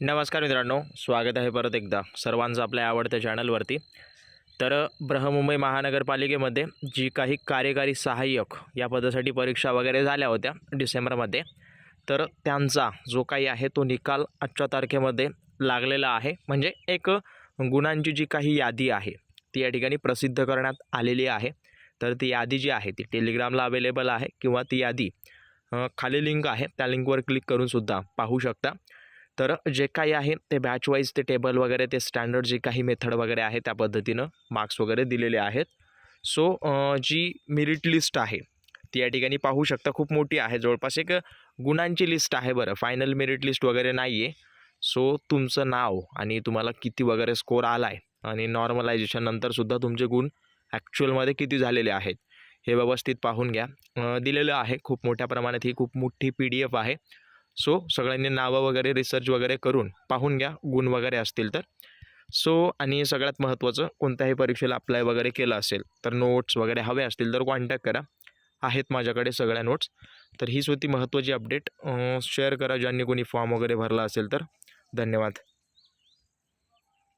नमस्कार मित्रांनो स्वागत आहे परत एकदा सर्वांचं आपल्या आवडत्या चॅनलवरती. तर बृहमुंबई महानगरपालिकेमध्ये जी काही कार्यकारी सहाय्यक या पदासाठी परीक्षा वगैरे झाल्या होत्या डिसेंबरमध्ये तर त्यांचा जो काही आहे तो निकाल आजच्या तारखेमध्ये लागलेला आहे. म्हणजे एक गुणांची जी काही यादी आहे ती या ठिकाणी प्रसिद्ध करण्यात आलेली आहे. तर ती यादी जी आहे ती टेलिग्रामला अवेलेबल आहे किंवा ती यादी खाली लिंक आहे त्या लिंकवर क्लिक करूनसुद्धा पाहू शकता. तर जे काही आहे ते बॅच वाईज ते टेबल वगैरे ते स्टँडर्ड जे काही मेथड वगैरे आहे त्या पद्धतीनं मार्क्स वगैरे दिलेले आहेत. सो जी मेरिट लिस्ट आहे ती या ठिकाणी पाहू शकता. खूप मोठी आहे. जवळपास एक गुणांची लिस्ट आहे बरं. फायनल मेरिट लिस्ट वगैरे नाही आहे सो तुमचं नाव आणि तुम्हाला किती वगैरे स्कोर आला आहे आणि नॉर्मलायझेशन नंतरसुद्धा तुमचे गुण ॲक्च्युअलमध्ये किती झालेले आहेत हे व्यवस्थित पाहून घ्या. दिलेलं आहे. खूप मोठ्या प्रमाणात ही खूप मोठी पी डी एफ आहे. सो सगळ्यांनी नावं वगैरे रिसर्च वगैरे करून पाहून घ्या गुण वगैरे असतील तर. सो आणि सगळ्यात महत्त्वाचं कोणत्याही परीक्षेला अप्लाय वगैरे केलं असेल तर नोट्स वगैरे हवे असतील तर कॉन्टॅक्ट करा. आहेत माझ्याकडे सगळ्या नोट्स तर हीच होती महत्त्वाची अपडेट शेअर करा ज्यांनी कोणी फॉर्म वगैरे भरला असेल तर. धन्यवाद.